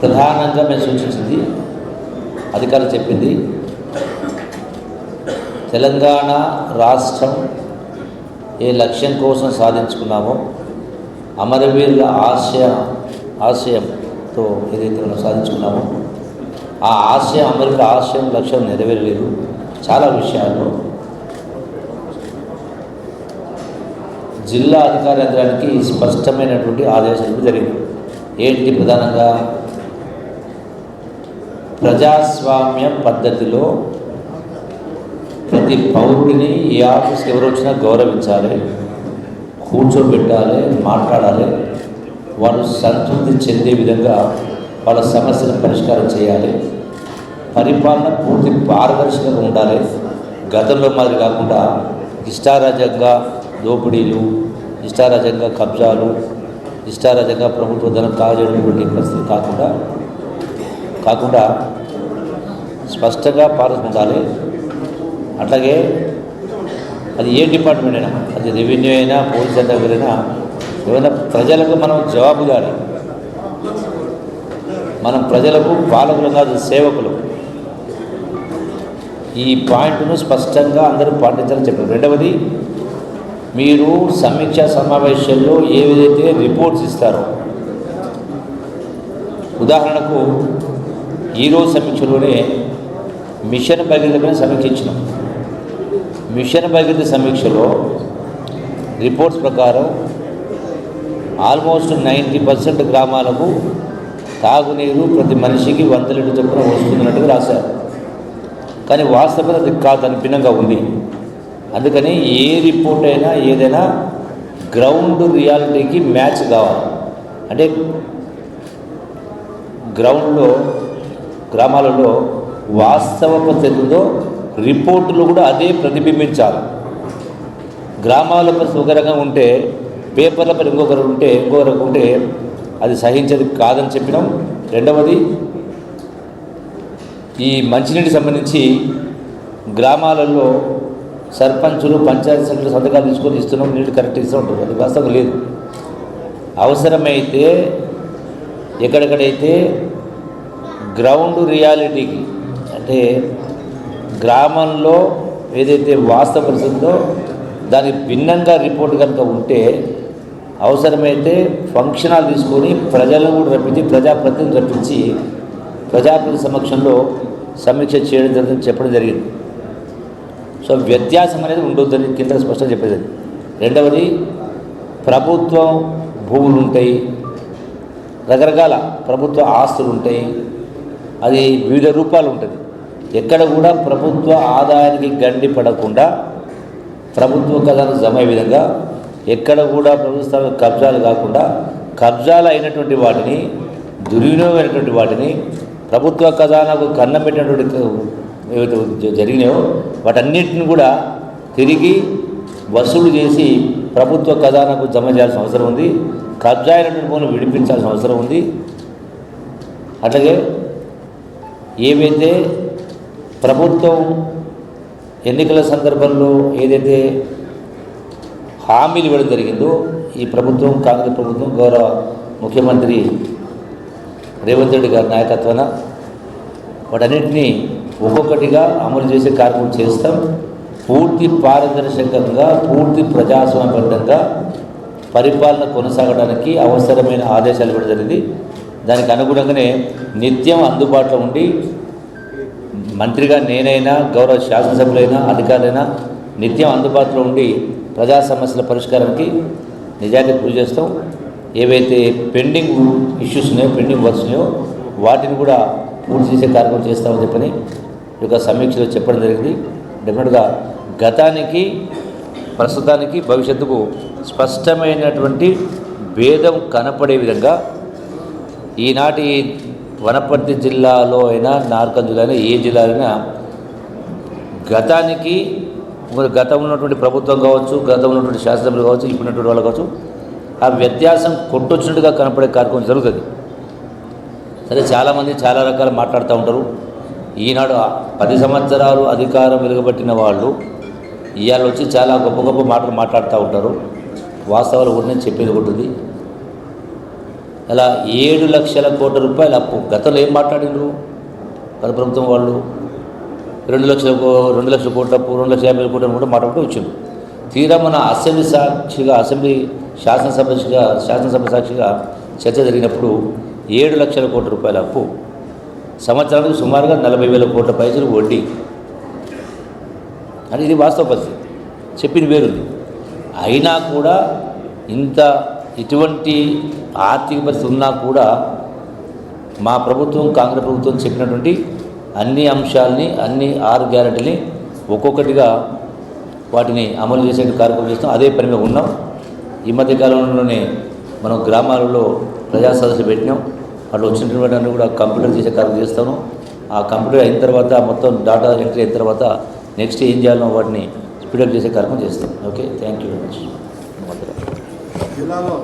ప్రధానంగా మేము సూచించింది అధికారులు చెప్పింది తెలంగాణ రాష్ట్రం ఏ లక్ష్యం కోసం సాధించుకున్నామో అమరవీరుల ఆశయ ఆశయంతో ఏదైతే మనం సాధించుకున్నామో ఆ ఆశయం అమరవీరుల ఆశయం లక్ష్యం నెరవేరలేదు. చాలా విషయాల్లో జిల్లా అధికార యంత్రానికి స్పష్టమైనటువంటి ఆదేశాలు జరిగింది. ఏంటి ప్రధానంగా? ప్రజాస్వామ్య పద్ధతిలో ప్రతి పౌరుడిని ఏ ఆఫీస్కి ఎవరు వచ్చినా గౌరవించాలి కూర్చోబెట్టాలి మాట్లాడాలి. వాళ్ళు సంతృప్తి చెందే విధంగా వాళ్ళ సమస్యలను పరిష్కారం చేయాలి. పరిపాలన పూర్తి పారదర్శకంగా ఉండాలి. గతంలో మాదిరి కాకుండా ఇష్టారాజ్యంగా దోపిడీలు ఇష్టారాజ్యంగా కబ్జాలు ఇష్టారాజ్యంగా ప్రభుత్వ ధనం కాజేటువంటి పరిస్థితి కాకుండా కాకుండా స్పష్టంగా పాలన అట్లాగే అది ఏ డిపార్ట్మెంట్ అయినా అది రెవెన్యూ అయినా పోలీస్ అయినా ఏమైనా ప్రజలకు మనం జవాబుదారి మనం ప్రజలకు పాలకులు కాదు సేవకులు. ఈ పాయింట్ను స్పష్టంగా అందరూ పాటించాలని చెప్పారు. రెండవది మీరు సమీక్షా సమావేశాల్లో ఏదైతే రిపోర్ట్స్ ఇస్తారో ఉదాహరణకు ఈరోజు సమీక్షలోనే మిషన్ భగీరథపైన సమీక్షించినాం. మిషన్ భగీరథ సమీక్షలో రిపోర్ట్స్ ప్రకారం ఆల్మోస్ట్ నైంటీ పర్సెంట్ గ్రామాలకు తాగునీరు ప్రతి మనిషికి వంద లీటర్ చొప్పున వస్తున్నట్టుగా రాశారు. కానీ వాస్తవం అది కాదు భిన్నంగా ఉంది. అందుకని ఏ రిపోర్ట్ అయినా ఏదైనా గ్రౌండ్ రియాలిటీకి మ్యాచ్ కావాలి. అంటే గ్రౌండ్లో గ్రామాలలో వాస్తవ స్థితిలో రిపోర్టులు కూడా అదే ప్రతిబింబించాలి గ్రామాల పరిస్థితి ఒక రకంగా ఉంటే పేపర్ల పరి ఇంకొకరు ఉంటే ఇంకొకరు ఉంటే అది సహించేది కాదని చెప్పినాం. రెండవది ఈ మంచినీటికి సంబంధించి గ్రామాలలో సర్పంచులు పంచాయతీ సెక్రటరీ సంతకాలు తీసుకొని ఇస్తున్నాం నీళ్ళు కరెక్ట్ ఇస్తూ ఉంటారు అది వాస్తవం లేదు. అవసరమైతే ఎక్కడెక్కడైతే గ్రౌండ్ రియాలిటీకి అంటే గ్రామంలో ఏదైతే వాస్తవ పరిస్థితుందో దానికి భిన్నంగా రిపోర్ట్ కనుక ఉంటే అవసరమైతే ఫంక్షనాలు తీసుకొని ప్రజలను కూడా రప్పించి ప్రజాప్రతినిధులు రప్పించి ప్రజాప్రతి సమక్షంలో సమీక్ష చేయడం జరిగింది చెప్పడం జరిగింది. సో వ్యత్యాసం అనేది ఉండొద్దని కింద స్పష్టంగా చెప్పేది రెండవది ప్రభుత్వం భూములు ఉంటాయి రకరకాల ప్రభుత్వ ఆస్తులు ఉంటాయి అది వివిధ రూపాలు ఉంటుంది. ఎక్కడ కూడా ప్రభుత్వ ఆదాయానికి గండి పడకుండా ప్రభుత్వ ఖజాను జమ అయ్యే విధంగా ఎక్కడ కూడా ప్రభుత్వ కబ్జాలు కాకుండా కబ్జాలు అయినటువంటి వాటిని దుర్వినియోగమైనటువంటి వాటిని ప్రభుత్వ ఖజానాకు కన్నం పెట్టినటువంటి ఏవైతే జరిగినాయో వాటన్నిటిని కూడా తిరిగి వసూలు చేసి ప్రభుత్వ ఖజానాకు జమ చేయాల్సిన అవసరం ఉంది. కబ్జా అయినటువంటి భూములు విడిపించాల్సిన అవసరం ఉంది. అట్లాగే ఏవైతే ప్రభుత్వం ఎన్నికల సందర్భంలో ఏదైతే హామీలు ఇవ్వడం జరిగిందో ఈ ప్రభుత్వం కాంగ్రెస్ ప్రభుత్వం గౌరవ ముఖ్యమంత్రి రేవంత్ రెడ్డి గారి నాయకత్వాన వాటన్నింటినీ ఒక్కొక్కటిగా అమలు చేసే కార్యక్రమం చేస్తాం. పూర్తి పారదర్శకంగా పూర్తి ప్రజాస్వామ్యబద్ధంగా పరిపాలన కొనసాగడానికి అవసరమైన ఆదేశాలు ఇవ్వడం జరిగింది. దానికి అనుగుణంగానే నిత్యం అందుబాటులో ఉండి మంత్రిగా నేనైనా గౌరవ శాసనసభ్యులైనా అధికారులైనా నిత్యం అందుబాటులో ఉండి ప్రజా సమస్యల పరిష్కారానికి నిజానికి కృషి చేస్తాం. ఏవైతే పెండింగ్ ఇష్యూస్ ఉన్నాయో పెండింగ్ వర్క్స్ ఉన్నాయో వాటిని కూడా పూర్తి చేసే కార్యక్రమం చేస్తామని చెప్పని ఈ యొక్క సమీక్షలో చెప్పడం జరిగింది. డెఫినెట్గా గతానికి ప్రస్తుతానికి భవిష్యత్తుకు స్పష్టమైనటువంటి భేదం కనపడే విధంగా ఈనాటి వనపర్తి జిల్లాలో అయినా నార్కల్ జిల్లా అయినా ఏ జిల్లాలైనా గతానికి మరి గతంలో ఉన్నటువంటి ప్రభుత్వం కావచ్చు గతంలో ఉన్నటువంటి శాసనసభ్యులు కావచ్చు ఇప్పుడున్నటువంటి వాళ్ళు కావచ్చు ఆ వ్యత్యాసం కొట్టొచ్చినట్టుగా కనపడే కార్యక్రమం జరుగుతుంది. సరే చాలామంది చాలా రకాలు మాట్లాడుతూ ఉంటారు. ఈనాడు పది సంవత్సరాలు అధికారం వెలుగబట్టిన వాళ్ళు ఇవాళ వచ్చి చాలా గొప్ప గొప్ప మాటలు మాట్లాడుతూ ఉంటారు. వాస్తవాలు కూడా నేను చెప్పేది ఒకటి అలా ఇలా ఏడు లక్షల కోట్ల రూపాయల అప్పు. గతంలో ఏం మాట్లాడినరు? గత ప్రభుత్వం వాళ్ళు రెండు లక్షల కో- రెండు లక్షల కోట్ల అప్పు రెండు లక్షల యాభై కోట్ల కూడా మాట్లాడుతూ వచ్చింది తీరా మన అసెంబ్లీ సాక్షిగా అసెంబ్లీ శాసనసభ సాక్షిగా శాసనసభ సాక్షిగా చర్చ జరిగినప్పుడు ఏడు లక్షల కోట్ల రూపాయల అప్పు. సంవత్సరానికి సుమారుగా నలభై వేల కోట్ల పైసలు వడ్డీ. అని ఇది వాస్తవ పరిస్థితి. చెప్పింది వేరుంది. అయినా కూడా ఇంత ఇటువంటి ఆర్థిక పరిస్థితి ఉన్నా కూడా మా ప్రభుత్వం కాంగ్రెస్ ప్రభుత్వం చెప్పినటువంటి అన్ని అంశాలని అన్ని ఆరు గ్యారెంటీని ఒక్కొక్కటిగా వాటిని అమలు చేసే కార్యక్రమం చేస్తాం అదే పని మీద ఉన్నాం. ఈ మధ్య కాలంలోనే మనం గ్రామాలలో ప్రజా సదస్సు పెట్టినాం. అట్లా వచ్చినటువంటి అన్ని కూడా కంప్యూటర్ చేసే కార్యక్రమం చేస్తాను ఆ కంప్యూటర్ అయిన తర్వాత మొత్తం డాటా ఎంట్రీ అయిన తర్వాత నెక్స్ట్ ఏం చేయాలో వాటిని స్పీడప్ చేసే కార్యక్రమం చేస్తాం. Okay? Thank you very much. జిల్లాలో